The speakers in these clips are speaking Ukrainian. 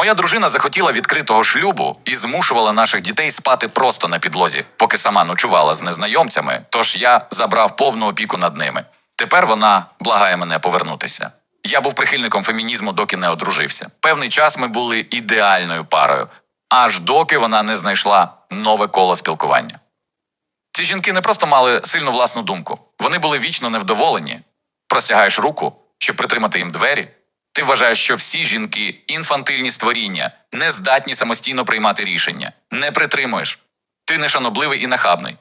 Моя дружина захотіла відкритого шлюбу і змушувала наших дітей спати просто на підлозі, поки сама ночувала з незнайомцями. Тож я забрав повну опіку над ними. Тепер вона благає мене повернутися. Я був прихильником фемінізму, доки не одружився. Певний час ми були ідеальною парою, аж доки вона не знайшла нове коло спілкування. Ці жінки не просто мали сильну власну думку, вони були вічно невдоволені. Простягаєш руку, щоб притримати їм двері. Ти вважаєш, що всі жінки інфантильні створіння, не здатні самостійно приймати рішення, не притримуєш. Ти нешанобливий і нахабний.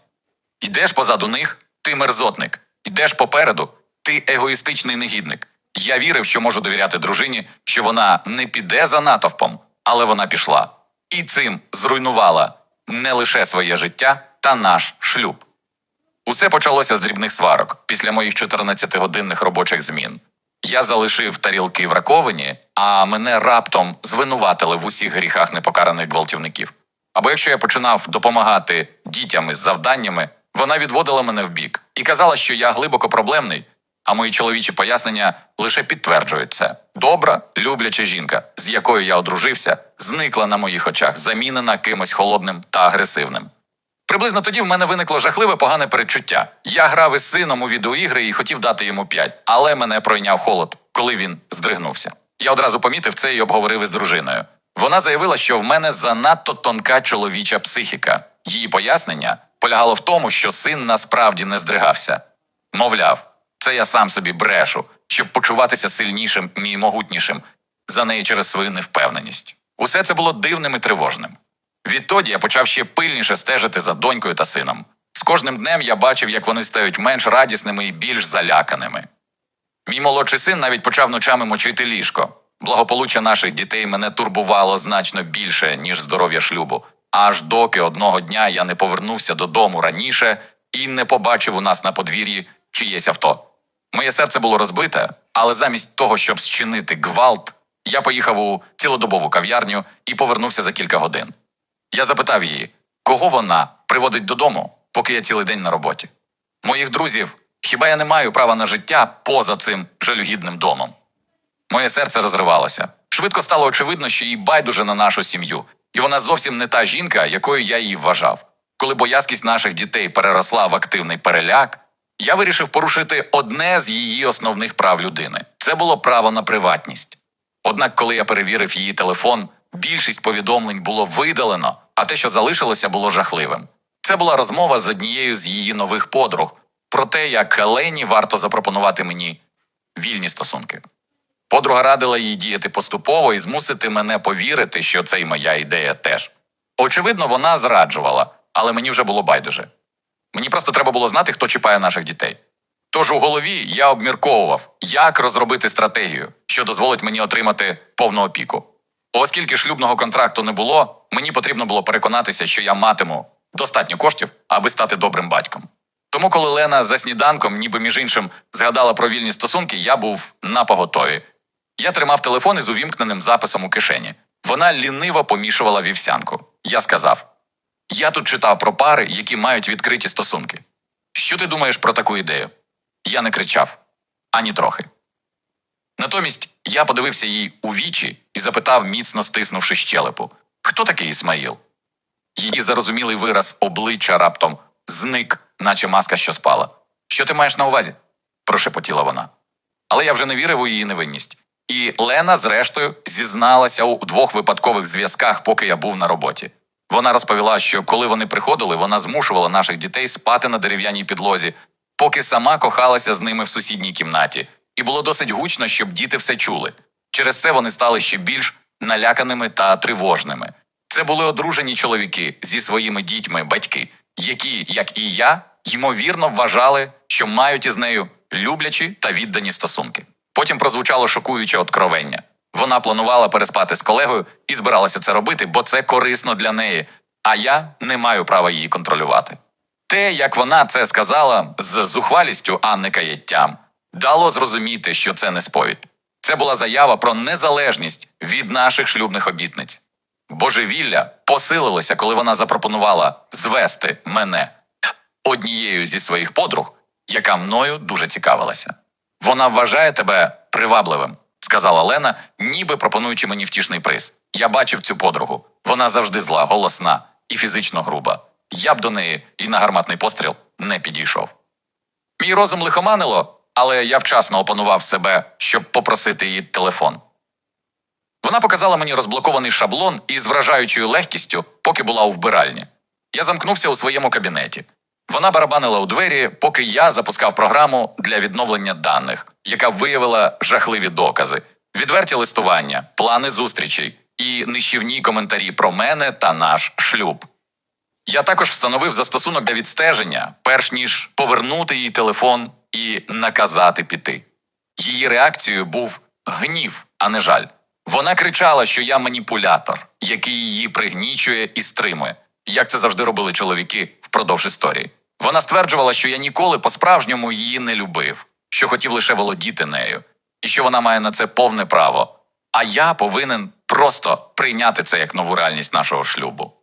Йдеш позаду них, ти мерзотник. Йдеш попереду, ти егоїстичний негідник. Я вірив, що можу довіряти дружині, що вона не піде за натовпом, але вона пішла. І цим зруйнувала не лише своє життя та наш шлюб. Усе почалося з дрібних сварок після моїх 14-годинних робочих змін. Я залишив тарілки в раковині, а мене раптом звинуватили в усіх гріхах непокараних гвалтівників. Або якщо я починав допомагати дітям із завданнями, вона відводила мене в бік і казала, що я глибоко проблемний, а мої чоловічі пояснення лише підтверджують це. Добра, любляча жінка, з якою я одружився, зникла на моїх очах, замінена кимось холодним та агресивним. Приблизно тоді в мене виникло жахливе погане передчуття. Я грав із сином у відеоігри і хотів дати йому п'ять, але мене пройняв холод, коли він здригнувся. Я одразу помітив це і обговорив із дружиною. Вона заявила, що в мене занадто тонка чоловіча психіка. Її пояснення полягало в тому, що син насправді не здригався. Мовляв, це я сам собі брешу, щоб почуватися сильнішим і могутнішим за неї через свою невпевненість. Усе це було дивним і тривожним. Відтоді я почав ще пильніше стежити за донькою та сином. З кожним днем я бачив, як вони стають менш радісними і більш заляканими. Мій молодший син навіть почав ночами мочити ліжко. Благополуччя наших дітей мене турбувало значно більше, ніж здоров'я шлюбу, аж доки одного дня я не повернувся додому раніше і не побачив у нас на подвір'ї чиєсь авто. Моє серце було розбите, але замість того, щоб зчинити гвалт, я поїхав у цілодобову кав'ярню і повернувся за кілька годин. Я запитав її, кого вона приводить додому, поки я цілий день на роботі. Моїх друзів, хіба я не маю права на життя поза цим жалюгідним домом? Моє серце розривалося. Швидко стало очевидно, що їй байдуже на нашу сім'ю, і вона зовсім не та жінка, якою я її вважав. Коли боязкість наших дітей переросла в активний переляк, я вирішив порушити одне з її основних прав людини це було право на приватність. Однак, коли я перевірив її телефон, більшість повідомлень було видалено, а те, що залишилося, було жахливим. Це була розмова з однією з її нових подруг про те, як Хелені варто запропонувати мені вільні стосунки. Подруга радила їй діяти поступово і змусити мене повірити, що це й моя ідея теж. Очевидно, вона зраджувала, але мені вже було байдуже. Мені просто треба було знати, хто чіпає наших дітей. Тож у голові я обмірковував, як розробити стратегію, що дозволить мені отримати повну опіку. Оскільки шлюбного контракту не було, мені потрібно було переконатися, що я матиму достатньо коштів, аби стати добрим батьком. Тому, коли Лена за сніданком, ніби між іншим, згадала про вільні стосунки, я був на поготові. Я тримав телефон із увімкненим записом у кишені. Вона ліниво помішувала вівсянку. Я сказав: Я тут читав про пари, які мають відкриті стосунки. Що ти думаєш про таку ідею? Я не кричав ані трохи. Натомість я подивився їй у вічі і запитав, міцно стиснувши щелепу, хто такий Ісмаїл? Її зарозумілий вираз обличчя раптом зник, наче маска, що спала. Що ти маєш на увазі? прошепотіла вона. Але я вже не вірив у її невинність. І Лена, зрештою, зізналася у двох випадкових зв'язках, поки я був на роботі. Вона розповіла, що коли вони приходили, вона змушувала наших дітей спати на дерев'яній підлозі, поки сама кохалася з ними в сусідній кімнаті, і було досить гучно, щоб діти все чули. Через це вони стали ще більш наляканими та тривожними. Це були одружені чоловіки зі своїми дітьми, батьки, які, як і я, ймовірно вважали, що мають із нею люблячі та віддані стосунки. Потім прозвучало шокуюче откровення. Вона планувала переспати з колегою і збиралася це робити, бо це корисно для неї, а я не маю права її контролювати. Те, як вона це сказала з зухвалістю, а не каяттям, дало зрозуміти, що це не сповідь. Це була заява про незалежність від наших шлюбних обітниць. Божевілля посилилося, коли вона запропонувала звести мене однією зі своїх подруг, яка мною дуже цікавилася. Вона вважає тебе привабливим, сказала Лена, ніби пропонуючи мені втішний приз. Я бачив цю подругу. Вона завжди зла, голосна і фізично груба. Я б до неї і на гарматний постріл не підійшов. Мій розум лихоманило, але я вчасно опанував себе, щоб попросити її телефон. Вона показала мені розблокований шаблон із вражаючою легкістю, поки була у вбиральні. Я замкнувся у своєму кабінеті. Вона барабанила у двері, поки я запускав програму для відновлення даних, яка виявила жахливі докази, відверті листування, плани зустрічей і нищівні коментарі про мене та наш шлюб. Я також встановив застосунок для відстеження, перш ніж повернути їй телефон і наказати піти. Її реакцією був гнів, а не жаль. Вона кричала, що я маніпулятор, який її пригнічує і стримує, як це завжди робили чоловіки впродовж історії. Вона стверджувала, що я ніколи по-справжньому її не любив, що хотів лише володіти нею, і що вона має на це повне право. А я повинен просто прийняти це як нову реальність нашого шлюбу.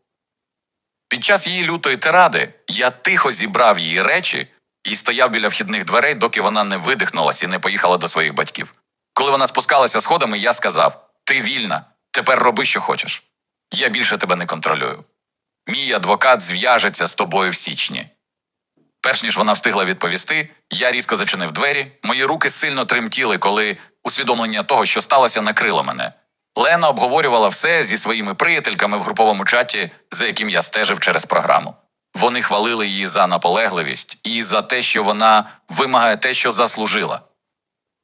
Під час її лютої тиради я тихо зібрав її речі і стояв біля вхідних дверей, доки вона не видихнулась і не поїхала до своїх батьків. Коли вона спускалася сходами, я сказав: Ти вільна, тепер роби, що хочеш. Я більше тебе не контролюю. Мій адвокат зв'яжеться з тобою в січні. Перш ніж вона встигла відповісти, я різко зачинив двері. Мої руки сильно тремтіли, коли усвідомлення того, що сталося, накрило мене. Лена обговорювала все зі своїми приятельками в груповому чаті, за яким я стежив через програму. Вони хвалили її за наполегливість і за те, що вона вимагає те, що заслужила.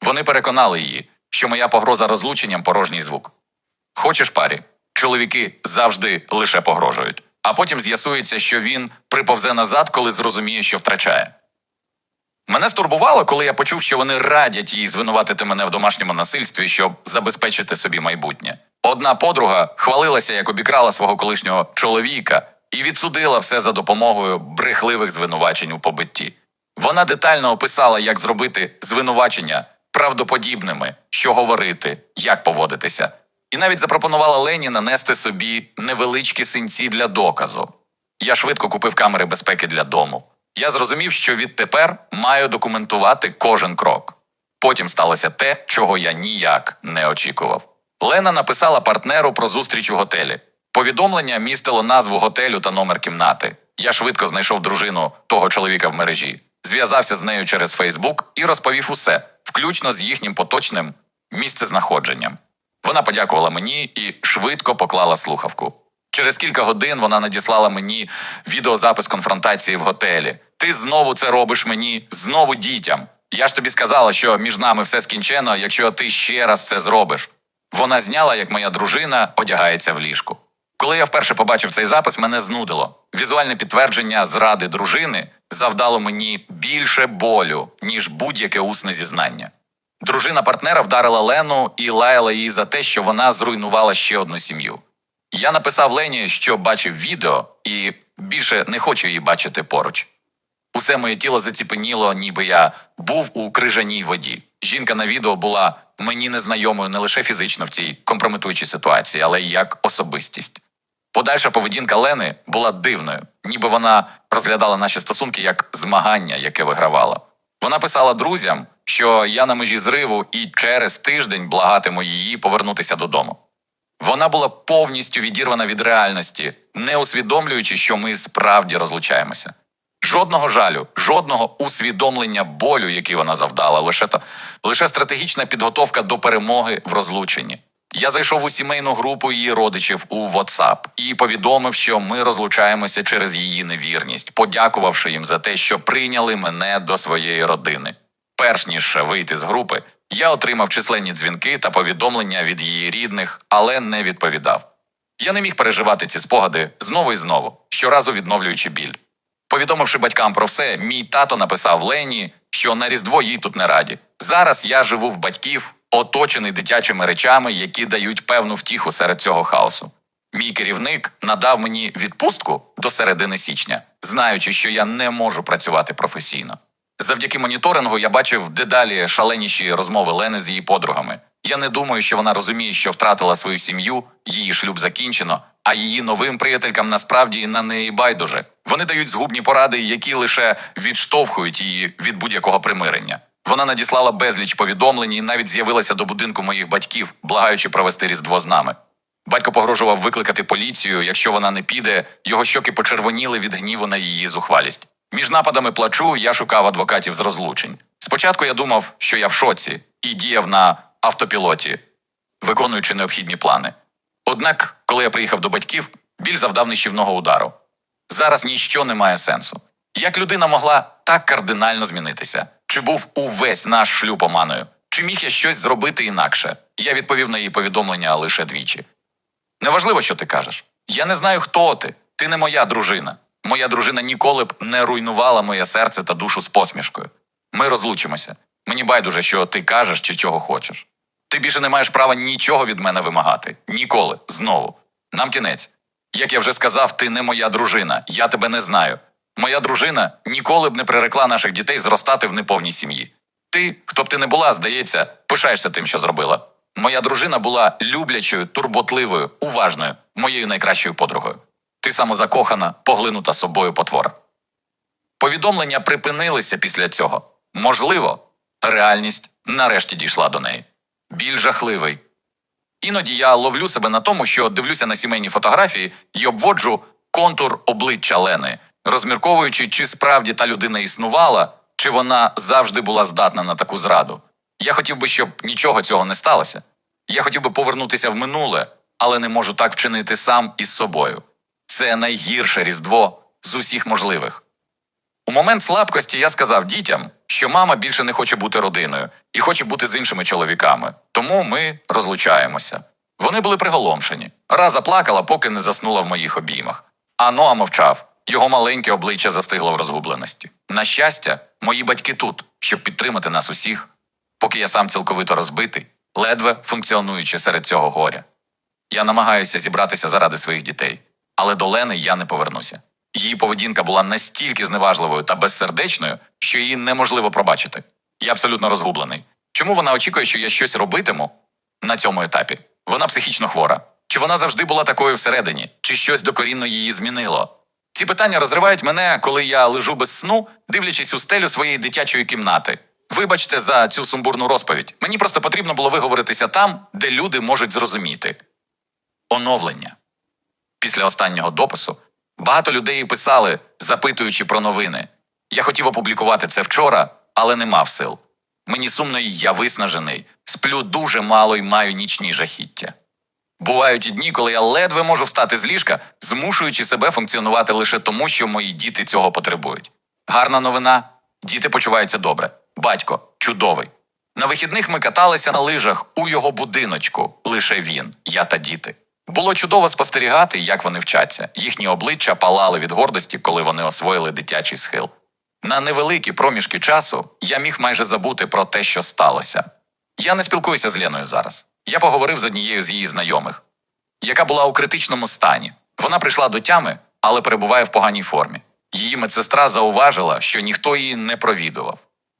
Вони переконали її, що моя погроза розлученням порожній звук. Хочеш парі? Чоловіки завжди лише погрожують, а потім з'ясується, що він приповзе назад, коли зрозуміє, що втрачає. Мене стурбувало, коли я почув, що вони радять їй звинуватити мене в домашньому насильстві, щоб забезпечити собі майбутнє. Одна подруга хвалилася, як обікрала свого колишнього чоловіка, і відсудила все за допомогою брехливих звинувачень у побитті. Вона детально описала, як зробити звинувачення правдоподібними, що говорити, як поводитися, і навіть запропонувала Лені нанести собі невеличкі синці для доказу. Я швидко купив камери безпеки для дому. Я зрозумів, що відтепер маю документувати кожен крок. Потім сталося те, чого я ніяк не очікував. Лена написала партнеру про зустріч у готелі. Повідомлення містило назву готелю та номер кімнати. Я швидко знайшов дружину того чоловіка в мережі, зв'язався з нею через Фейсбук і розповів усе, включно з їхнім поточним місцезнаходженням. Вона подякувала мені і швидко поклала слухавку. Через кілька годин вона надіслала мені відеозапис конфронтації в готелі. Ти знову це робиш мені, знову дітям. Я ж тобі сказала, що між нами все скінчено, якщо ти ще раз це зробиш. Вона зняла, як моя дружина одягається в ліжку. Коли я вперше побачив цей запис, мене знудило. Візуальне підтвердження зради дружини завдало мені більше болю, ніж будь-яке усне зізнання. Дружина партнера вдарила Лену і лаяла її за те, що вона зруйнувала ще одну сім'ю. Я написав Лені, що бачив відео, і більше не хочу її бачити поруч. Усе моє тіло заціпеніло, ніби я був у крижаній воді. Жінка на відео була мені незнайомою не лише фізично в цій компрометуючій ситуації, але й як особистість. Подальша поведінка Лени була дивною, ніби вона розглядала наші стосунки як змагання, яке вигравала. Вона писала друзям, що я на межі зриву і через тиждень благатиму її повернутися додому. Вона була повністю відірвана від реальності, не усвідомлюючи, що ми справді розлучаємося. Жодного жалю, жодного усвідомлення болю, який вона завдала, лише та лише стратегічна підготовка до перемоги в розлученні. Я зайшов у сімейну групу її родичів у WhatsApp і повідомив, що ми розлучаємося через її невірність, подякувавши їм за те, що прийняли мене до своєї родини. Перш ніж вийти з групи, я отримав численні дзвінки та повідомлення від її рідних, але не відповідав. Я не міг переживати ці спогади знову і знову, щоразу відновлюючи біль. Повідомивши батькам про все, мій тато написав Лені, що на Різдво їй тут не раді. Зараз я живу в батьків, оточений дитячими речами, які дають певну втіху серед цього хаосу. Мій керівник надав мені відпустку до середини січня, знаючи, що я не можу працювати професійно. Завдяки моніторингу я бачив дедалі шаленіші розмови Лени з її подругами. Я не думаю, що вона розуміє, що втратила свою сім'ю, її шлюб закінчено, а її новим приятелькам насправді на неї байдуже. Вони дають згубні поради, які лише відштовхують її від будь-якого примирення. Вона надіслала безліч повідомлень і навіть з'явилася до будинку моїх батьків, благаючи провести різдво з нами. Батько погрожував викликати поліцію, якщо вона не піде, його щоки почервоніли від гніву на її зухвалість. Між нападами плачу я шукав адвокатів з розлучень. Спочатку я думав, що я в шоці, і діяв на автопілоті, виконуючи необхідні плани. Однак, коли я приїхав до батьків, біль завдав нищівного удару. Зараз ніщо не має сенсу. Як людина могла так кардинально змінитися? Чи був увесь наш шлюб оманою? Чи міг я щось зробити інакше? Я відповів на її повідомлення лише двічі. Неважливо, що ти кажеш. Я не знаю, хто ти. Ти не моя дружина. Моя дружина ніколи б не руйнувала моє серце та душу з посмішкою. Ми розлучимося. Мені байдуже, що ти кажеш чи чого хочеш. Ти більше не маєш права нічого від мене вимагати. Ніколи. Знову. Нам кінець. Як я вже сказав, ти не моя дружина. Я тебе не знаю. Моя дружина ніколи б не прирекла наших дітей зростати в неповній сім'ї. Ти, хто б ти не була, здається, пишаєшся тим, що зробила. Моя дружина була люблячою, турботливою, уважною, моєю найкращою подругою. Ти самозакохана, поглинута собою потвора. Повідомлення припинилися після цього. Можливо, реальність нарешті дійшла до неї. Біль жахливий. Іноді я ловлю себе на тому, що дивлюся на сімейні фотографії і обводжу контур обличчя Лени, розмірковуючи, чи справді та людина існувала, чи вона завжди була здатна на таку зраду. Я хотів би, щоб нічого цього не сталося. Я хотів би повернутися в минуле, але не можу так вчинити сам із собою. Це найгірше різдво з усіх можливих. У момент слабкості я сказав дітям, що мама більше не хоче бути родиною і хоче бути з іншими чоловіками, тому ми розлучаємося. Вони були приголомшені. Раза плакала, поки не заснула в моїх обіймах. А Ноа мовчав. Його маленьке обличчя застигло в розгубленості. На щастя, мої батьки тут, щоб підтримати нас усіх, поки я сам цілковито розбитий, ледве функціонуючи серед цього горя. Я намагаюся зібратися заради своїх дітей, але до Лени я не повернуся. Її поведінка була настільки зневажливою та безсердечною, що її неможливо пробачити. Я абсолютно розгублений. Чому вона очікує, що я щось робитиму на цьому етапі? Вона психічно хвора. Чи вона завжди була такою всередині, чи щось докорінно її змінило? Ці питання розривають мене, коли я лежу без сну, дивлячись у стелю своєї дитячої кімнати. Вибачте за цю сумбурну розповідь. Мені просто потрібно було виговоритися там, де люди можуть зрозуміти. Оновлення. Після останнього допису багато людей писали, запитуючи про новини. Я хотів опублікувати це вчора, але не мав сил. Мені сумно, і я виснажений, сплю дуже мало і маю нічні жахіття. Бувають і дні, коли я ледве можу встати з ліжка, змушуючи себе функціонувати лише тому, що мої діти цього потребують. Гарна новина: діти почуваються добре. Батько чудовий. На вихідних ми каталися на лижах у його будиночку. Лише він, я та діти. Було чудово спостерігати, як вони вчаться. Їхні обличчя палали від гордості, коли вони освоїли дитячий схил. На невеликі проміжки часу я міг майже забути про те, що сталося. Я не спілкуюся з Леною зараз. Я поговорив з однією з її знайомих, яка була у критичному стані. Вона прийшла до тями, але перебуває в поганій формі. Її медсестра зауважила, що ніхто її не провідував.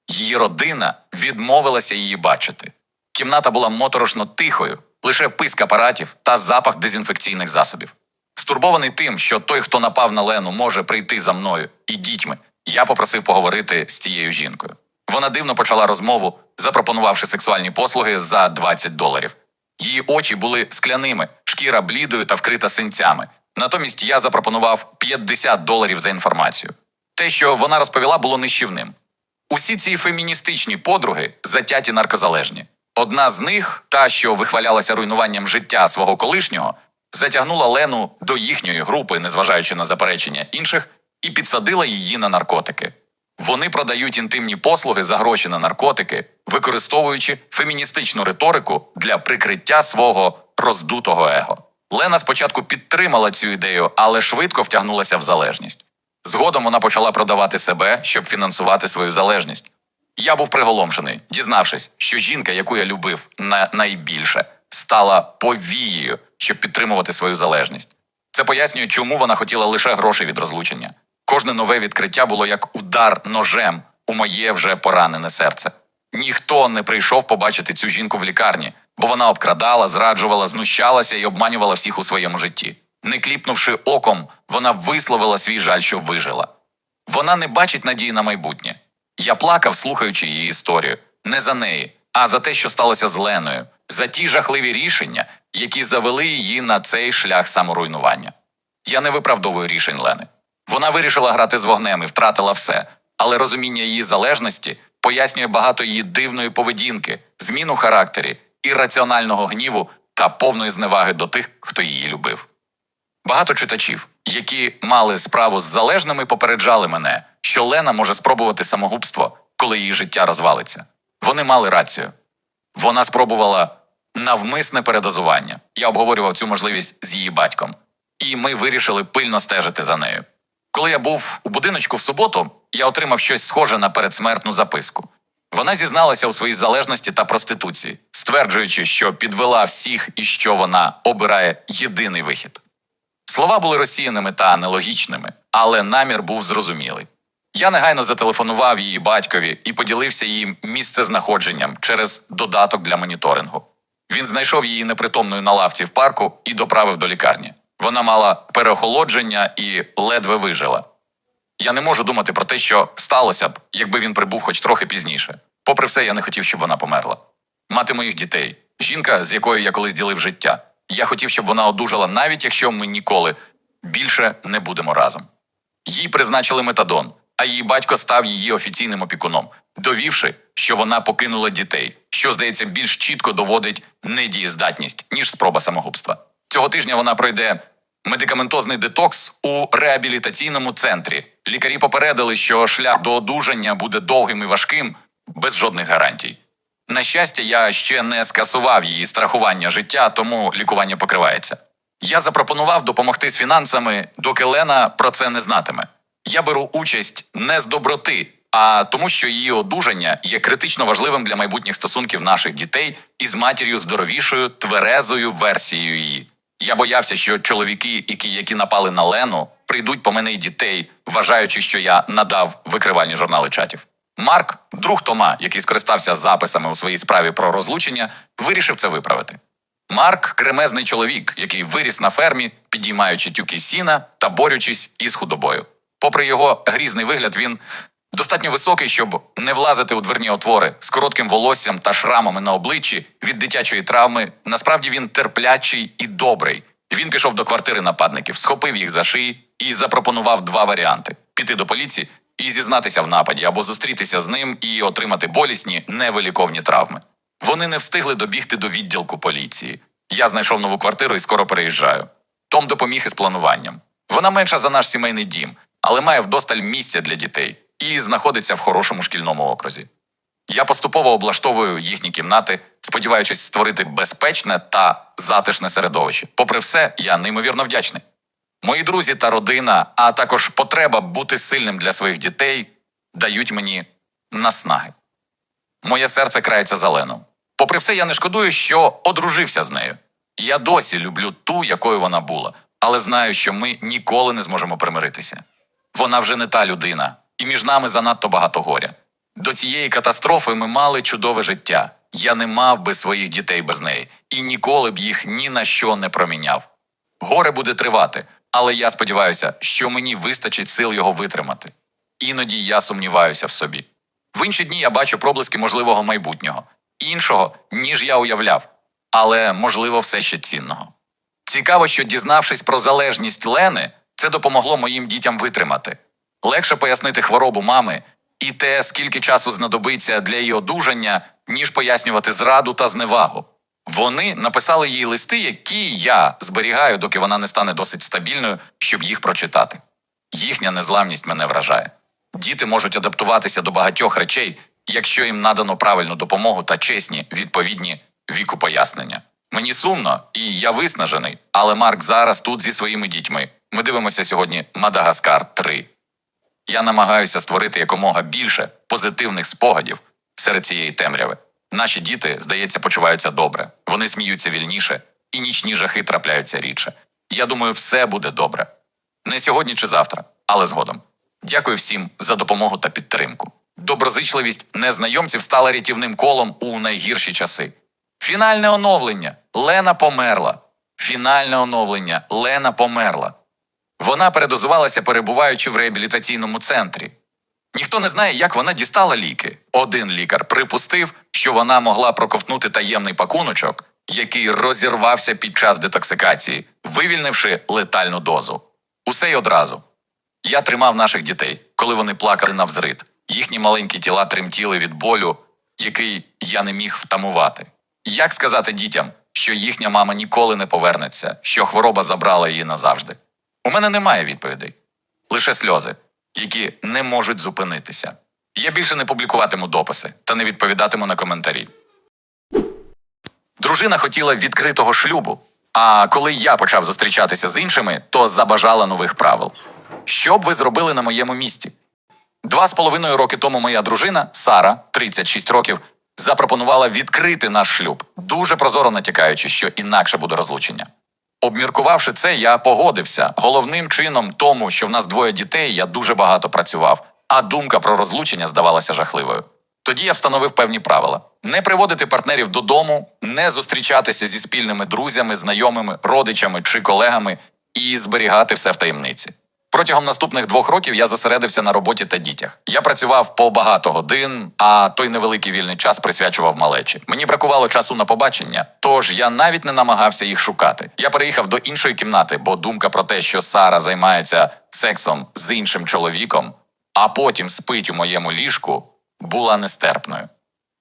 Її родина відмовилася її бачити. Кімната була моторошно тихою, лише писк апаратів та запах дезінфекційних засобів. Стурбований тим, що той, хто напав на Лену, може прийти за мною і дітьми, я попросив поговорити з цією жінкою. Вона дивно почала розмову, запропонувавши сексуальні послуги за 20 доларів. Її очі були скляними, шкіра блідою та вкрита синцями. Натомість я запропонував 50 доларів за інформацію. Те, що вона розповіла, було нищівним. Усі ці феміністичні подруги затяті наркозалежні. Одна з них, та, що вихвалялася руйнуванням життя свого колишнього, затягнула Лену до їхньої групи, незважаючи на заперечення інших, і підсадила її на наркотики. Вони продають інтимні послуги за гроші на наркотики, використовуючи феміністичну риторику для прикриття свого роздутого его. Лена спочатку підтримала цю ідею, але швидко втягнулася в залежність. Згодом вона почала продавати себе, щоб фінансувати свою залежність. Я був приголомшений, дізнавшись, що жінка, яку я любив на найбільше, стала повією, щоб підтримувати свою залежність. Це пояснює, чому вона хотіла лише грошей від розлучення. Кожне нове відкриття було як удар ножем у моє вже поранене серце. Ніхто не прийшов побачити цю жінку в лікарні, бо вона обкрадала, зраджувала, знущалася і обманювала всіх у своєму житті. Не кліпнувши оком, вона висловила свій жаль, що вижила. Вона не бачить надії на майбутнє. Я плакав, слухаючи її історію. Не за неї, а за те, що сталося з Леною, за ті жахливі рішення, які завели її на цей шлях саморуйнування. Я не виправдовую рішень Лени. Вона вирішила грати з вогнем і втратила все, але розуміння її залежності пояснює багато її дивної поведінки, зміну характері, ірраціонального гніву та повної зневаги до тих, хто її любив. Багато читачів, які мали справу з залежними, попереджали мене, що Лена може спробувати самогубство, коли її життя розвалиться. Вони мали рацію. Вона спробувала навмисне передозування. Я обговорював цю можливість з її батьком, і ми вирішили пильно стежити за нею. Коли я був у будиночку в суботу, я отримав щось схоже на передсмертну записку. Вона зізналася у своїй залежності та проституції, стверджуючи, що підвела всіх і що вона обирає єдиний вихід. Слова були розсіяними та нелогічними, але намір був зрозумілий. Я негайно зателефонував її батькові і поділився її місцезнаходженням через додаток для моніторингу. Він знайшов її непритомною на лавці в парку і доправив до лікарні. Вона мала переохолодження і ледве вижила. Я не можу думати про те, що сталося б, якби він прибув хоч трохи пізніше. Попри все, я не хотів, щоб вона померла. Мати моїх дітей, жінка, з якою я колись ділив життя. Я хотів, щоб вона одужала, навіть якщо ми ніколи більше не будемо разом. Їй призначили метадон, а її батько став її офіційним опікуном, довівши, що вона покинула дітей, що, здається, більш чітко доводить недієздатність, ніж спроба самогубства. Цього тижня вона пройде медикаментозний детокс у реабілітаційному центрі. Лікарі попередили, що шлях до одужання буде довгим і важким, без жодних гарантій. На щастя, я ще не скасував її страхування життя, тому лікування покривається. Я запропонував допомогти з фінансами, доки Лена про це не знатиме. Я беру участь не з доброти, а тому, що її одужання є критично важливим для майбутніх стосунків наших дітей із матір'ю здоровішою, тверезою версією її. Я боявся, що чоловіки, які, які напали на Лену, прийдуть по мене й дітей, вважаючи, що я надав викривальні журнали чатів. Марк, друг Тома, який скористався записами у своїй справі про розлучення, вирішив це виправити. Марк кремезний чоловік, який виріс на фермі, підіймаючи тюки сіна та борючись із худобою. Попри його грізний вигляд, він достатньо високий, щоб не влазити у дверні отвори з коротким волоссям та шрамами на обличчі від дитячої травми. Насправді він терплячий і добрий. Він пішов до квартири нападників, схопив їх за шиї і запропонував два варіанти: піти до поліції і зізнатися в нападі, або зустрітися з ним і отримати болісні невиліковні травми. Вони не встигли добігти до відділку поліції. Я знайшов нову квартиру і скоро переїжджаю. Том допоміг із плануванням. Вона менша за наш сімейний дім, але має вдосталь місця для дітей і знаходиться в хорошому шкільному окрузі. Я поступово облаштовую їхні кімнати, сподіваючись створити безпечне та затишне середовище. Попри все, я неймовірно вдячний. Мої друзі та родина, а також потреба бути сильним для своїх дітей дають мені наснаги. Моє серце крається зеленом. Попри все, я не шкодую, що одружився з нею. Я досі люблю ту, якою вона була, але знаю, що ми ніколи не зможемо примиритися. Вона вже не та людина, і між нами занадто багато горя. До цієї катастрофи ми мали чудове життя. Я не мав би своїх дітей без неї і ніколи б їх ні на що не проміняв. Горе буде тривати, але я сподіваюся, що мені вистачить сил його витримати. Іноді я сумніваюся в собі. В інші дні я бачу проблиски можливого майбутнього, іншого, ніж я уявляв, але можливо все ще цінного. Цікаво, що дізнавшись про залежність Лени, це допомогло моїм дітям витримати. Легше пояснити хворобу мами і те, скільки часу знадобиться для її одужання, ніж пояснювати зраду та зневагу. Вони написали їй листи, які я зберігаю, доки вона не стане досить стабільною, щоб їх прочитати. Їхня незламність мене вражає. Діти можуть адаптуватися до багатьох речей, якщо їм надано правильну допомогу та чесні відповідні віку пояснення. Мені сумно і я виснажений, але Марк зараз тут зі своїми дітьми. Ми дивимося сьогодні Мадагаскар 3. Я намагаюся створити якомога більше позитивних спогадів серед цієї темряви. Наші діти, здається, почуваються добре. Вони сміються вільніше, і нічні жахи трапляються рідше. Я думаю, все буде добре. Не сьогодні чи завтра, але згодом. Дякую всім за допомогу та підтримку. Доброзичливість незнайомців стала рятівним колом у найгірші часи. Фінальне оновлення Лена померла. Фінальне оновлення Лена померла. Вона передозувалася, перебуваючи в реабілітаційному центрі. Ніхто не знає, як вона дістала ліки. Один лікар припустив, що вона могла проковтнути таємний пакуночок, який розірвався під час детоксикації, вивільнивши летальну дозу. Усе й одразу. Я тримав наших дітей, коли вони плакали на взрит. Їхні маленькі тіла тремтіли від болю, який я не міг втамувати. Як сказати дітям, що їхня мама ніколи не повернеться, що хвороба забрала її назавжди? У мене немає відповідей, лише сльози, які не можуть зупинитися. Я більше не публікуватиму дописи та не відповідатиму на коментарі. Дружина хотіла відкритого шлюбу. А коли я почав зустрічатися з іншими, то забажала нових правил. Що б ви зробили на моєму місці? Два з половиною роки тому моя дружина Сара, 36 років, запропонувала відкрити наш шлюб, дуже прозоро натякаючи, що інакше буде розлучення. Обміркувавши це, я погодився. Головним чином тому, що в нас двоє дітей, я дуже багато працював, а думка про розлучення здавалася жахливою. Тоді я встановив певні правила: не приводити партнерів додому, не зустрічатися зі спільними друзями, знайомими, родичами чи колегами і зберігати все в таємниці. Протягом наступних двох років я зосередився на роботі та дітях. Я працював по багато годин, а той невеликий вільний час присвячував малечі. Мені бракувало часу на побачення, тож я навіть не намагався їх шукати. Я переїхав до іншої кімнати, бо думка про те, що Сара займається сексом з іншим чоловіком, а потім спить у моєму ліжку, була нестерпною.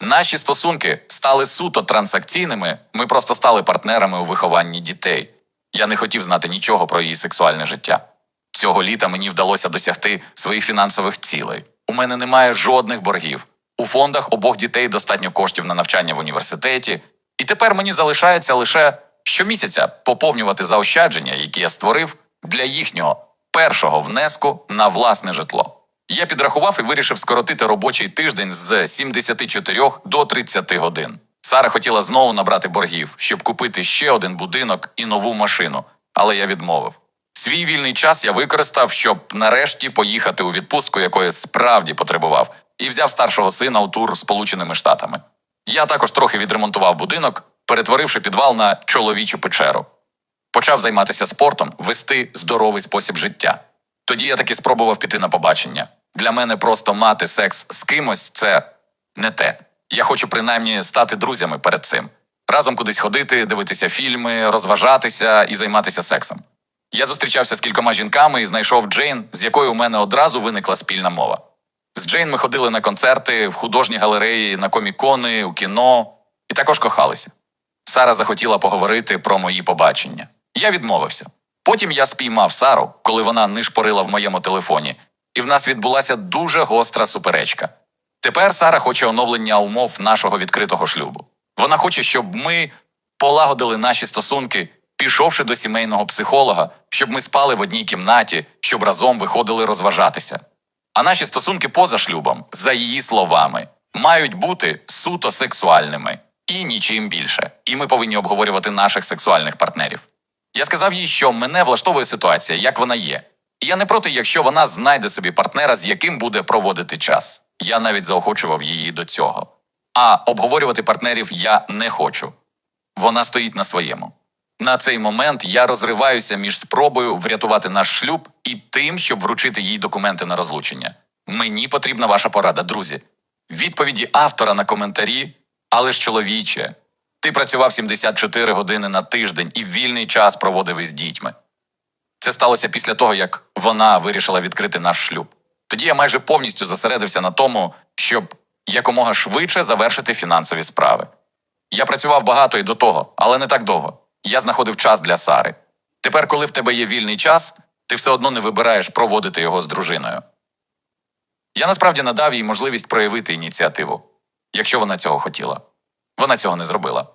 Наші стосунки стали суто транзакційними. Ми просто стали партнерами у вихованні дітей. Я не хотів знати нічого про її сексуальне життя. Цього літа мені вдалося досягти своїх фінансових цілей. У мене немає жодних боргів. У фондах обох дітей достатньо коштів на навчання в університеті, і тепер мені залишається лише щомісяця поповнювати заощадження, які я створив для їхнього першого внеску на власне житло. Я підрахував і вирішив скоротити робочий тиждень з 74 до 30 годин. Сара хотіла знову набрати боргів, щоб купити ще один будинок і нову машину, але я відмовив. Свій вільний час я використав, щоб нарешті поїхати у відпустку, якої справді потребував, і взяв старшого сина у тур Сполученими Штатами. Я також трохи відремонтував будинок, перетворивши підвал на чоловічу печеру. Почав займатися спортом, вести здоровий спосіб життя. Тоді я таки спробував піти на побачення. Для мене просто мати секс з кимось це не те. Я хочу принаймні стати друзями перед цим, разом кудись ходити, дивитися фільми, розважатися і займатися сексом. Я зустрічався з кількома жінками і знайшов Джейн, з якою у мене одразу виникла спільна мова. З Джейн ми ходили на концерти, в художні галереї, на комікони, у кіно і також кохалися. Сара захотіла поговорити про мої побачення. Я відмовився. Потім я спіймав Сару, коли вона нишпорила в моєму телефоні, і в нас відбулася дуже гостра суперечка. Тепер Сара хоче оновлення умов нашого відкритого шлюбу. Вона хоче, щоб ми полагодили наші стосунки, пішовши до сімейного психолога, щоб ми спали в одній кімнаті, щоб разом виходили розважатися. А наші стосунки поза шлюбом, за її словами, мають бути суто сексуальними і нічим більше. І ми повинні обговорювати наших сексуальних партнерів. Я сказав їй, що мене влаштовує ситуація, як вона є. І я не проти, якщо вона знайде собі партнера, з яким буде проводити час. Я навіть заохочував її до цього. А обговорювати партнерів я не хочу. Вона стоїть на своєму. На цей момент я розриваюся між спробою врятувати наш шлюб і тим, щоб вручити їй документи на розлучення. Мені потрібна ваша порада, друзі. Відповіді автора на коментарі, але ж чоловіче, ти працював 74 години на тиждень і вільний час проводив із дітьми. Це сталося після того, як вона вирішила відкрити наш шлюб. Тоді я майже повністю зосередився на тому, щоб якомога швидше завершити фінансові справи. Я працював багато і до того, але не так довго. Я знаходив час для Сари. Тепер, коли в тебе є вільний час, ти все одно не вибираєш проводити його з дружиною. Я насправді надав їй можливість проявити ініціативу, якщо вона цього хотіла. Вона цього не зробила.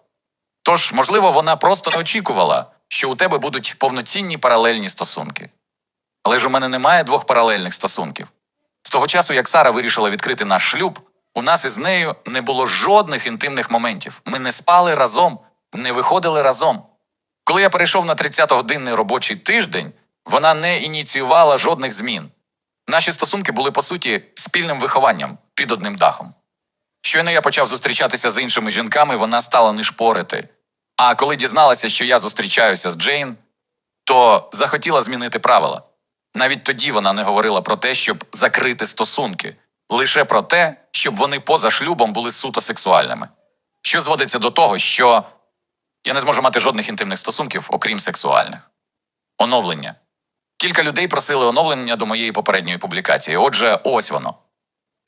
Тож, можливо, вона просто не очікувала, що у тебе будуть повноцінні паралельні стосунки. Але ж у мене немає двох паралельних стосунків. З того часу, як Сара вирішила відкрити наш шлюб, у нас із нею не було жодних інтимних моментів. Ми не спали разом, не виходили разом. Коли я перейшов на 30-годинний робочий тиждень, вона не ініціювала жодних змін. Наші стосунки були по суті спільним вихованням під одним дахом. Щойно я почав зустрічатися з іншими жінками, вона стала нишпорити. А коли дізналася, що я зустрічаюся з Джейн, то захотіла змінити правила. Навіть тоді вона не говорила про те, щоб закрити стосунки. лише про те, щоб вони поза шлюбом були суто сексуальними. Що зводиться до того, що я не зможу мати жодних інтимних стосунків, окрім сексуальних. Оновлення. Кілька людей просили оновлення до моєї попередньої публікації. Отже, ось воно.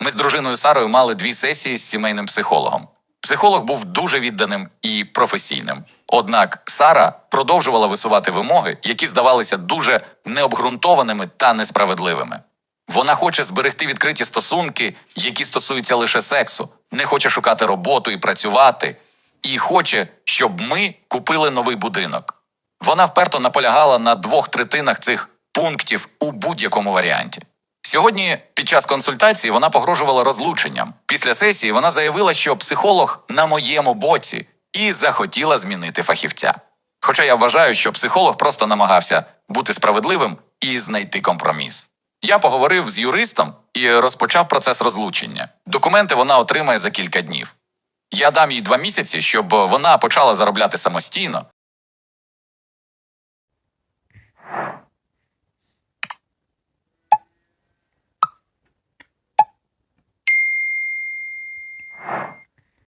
Ми з дружиною Сарою мали дві сесії з сімейним психологом. Психолог був дуже відданим і професійним. Однак Сара продовжувала висувати вимоги, які здавалися дуже необґрунтованими та несправедливими. Вона хоче зберегти відкриті стосунки, які стосуються лише сексу, не хоче шукати роботу і працювати, і хоче, щоб ми купили новий будинок. Вона вперто наполягала на двох третинах цих пунктів у будь-якому варіанті. Сьогодні, під час консультації, вона погрожувала розлученням. Після сесії вона заявила, що психолог на моєму боці і захотіла змінити фахівця. Хоча я вважаю, що психолог просто намагався бути справедливим і знайти компроміс. Я поговорив з юристом і розпочав процес розлучення. Документи вона отримає за кілька днів. Я дам їй два місяці, щоб вона почала заробляти самостійно,